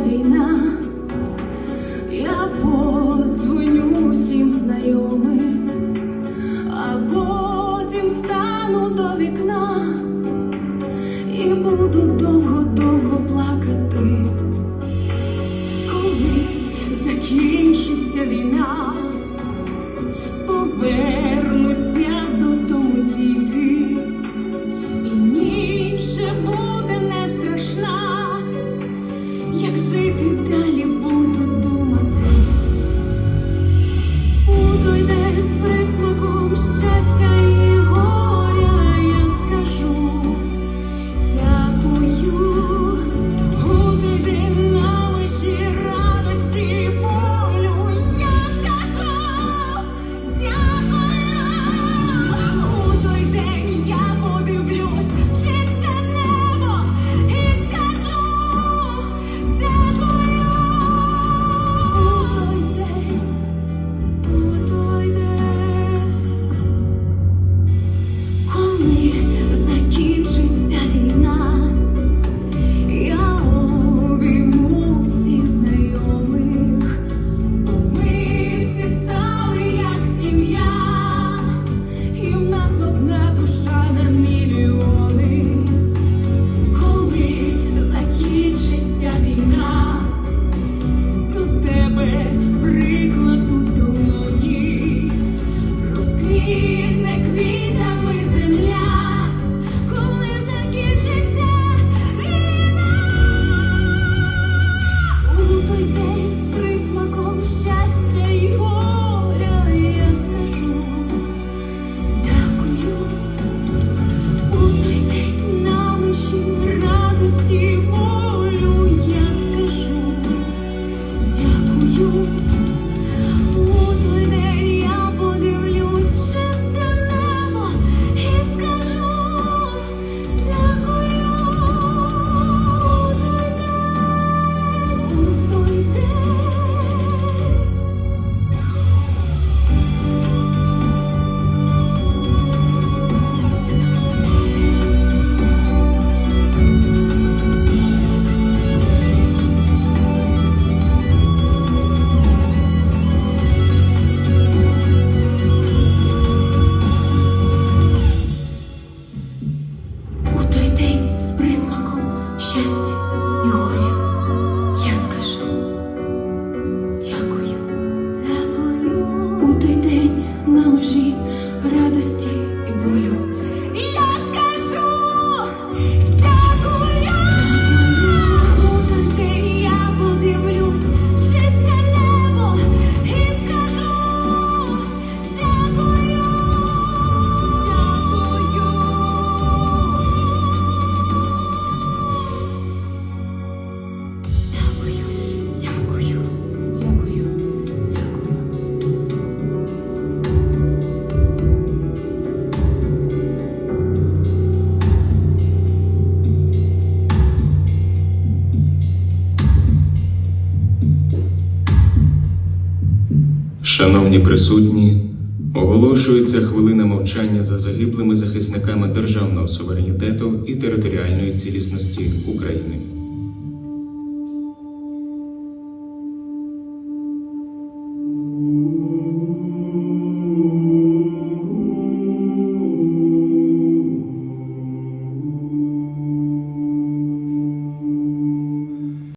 Війна, я подзвоню всім знайомим. Межі радості Шановні присутні, оголошується хвилина мовчання за загиблими захисниками державного суверенітету і територіальної цілісності України.